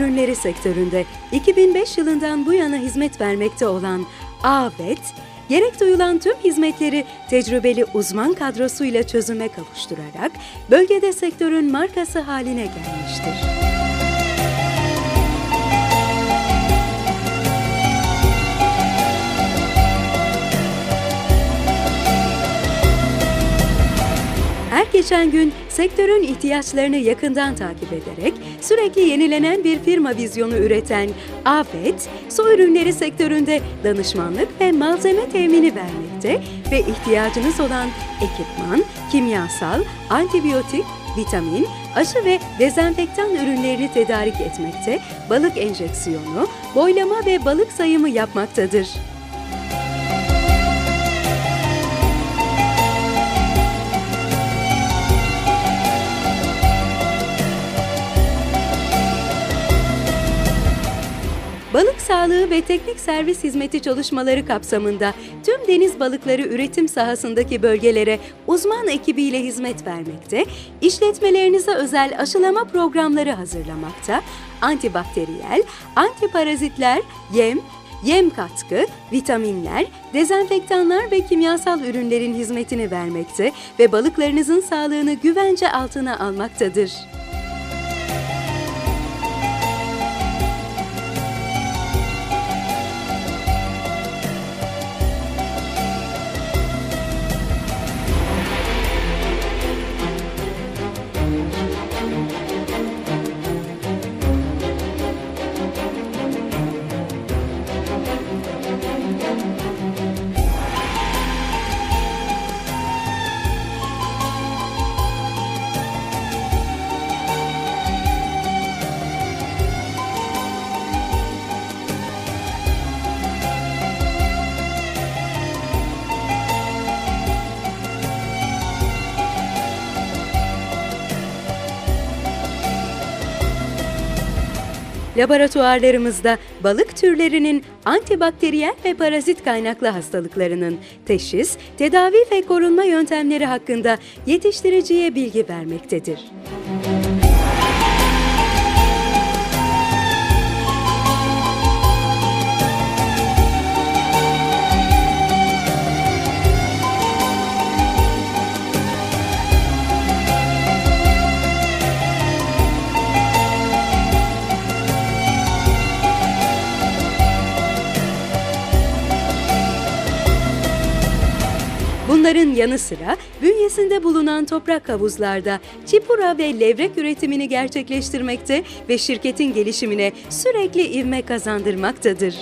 Ürünleri sektöründe 2005 yılından bu yana hizmet vermekte olan AVET, gerek duyulan tüm hizmetleri tecrübeli uzman kadrosuyla çözüme kavuşturarak bölgede sektörün markası haline gelmiştir. Geçen gün sektörün ihtiyaçlarını yakından takip ederek sürekli yenilenen bir firma vizyonu üreten AFET, su ürünleri sektöründe danışmanlık ve malzeme temini vermekte ve ihtiyacınız olan ekipman, kimyasal, antibiyotik, vitamin, aşı ve dezenfektan ürünlerini tedarik etmekte, balık enjeksiyonu, boylama ve balık sayımı yapmaktadır. Sağlığı ve teknik servis hizmeti çalışmaları kapsamında tüm deniz balıkları üretim sahasındaki bölgelere uzman ekibiyle hizmet vermekte, işletmelerinize özel aşılama programları hazırlamakta, antibakteriyel, antiparazitler, yem, yem katkı, vitaminler, dezenfektanlar ve kimyasal ürünlerin hizmetini vermekte ve balıklarınızın sağlığını güvence altına almaktadır. Laboratuvarlarımızda balık türlerinin antibakteriyel ve parazit kaynaklı hastalıklarının teşhis, tedavi ve korunma yöntemleri hakkında yetiştiriciye bilgi vermektedir. Bunların yanı sıra bünyesinde bulunan toprak havuzlarda çipura ve levrek üretimini gerçekleştirmekte ve şirketin gelişimine sürekli ivme kazandırmaktadır.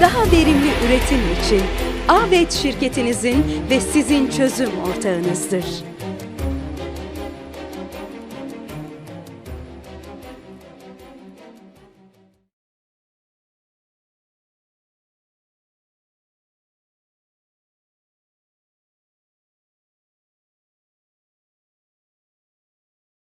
Daha verimli üretim için AVET şirketinizin ve sizin çözüm ortağınızdır.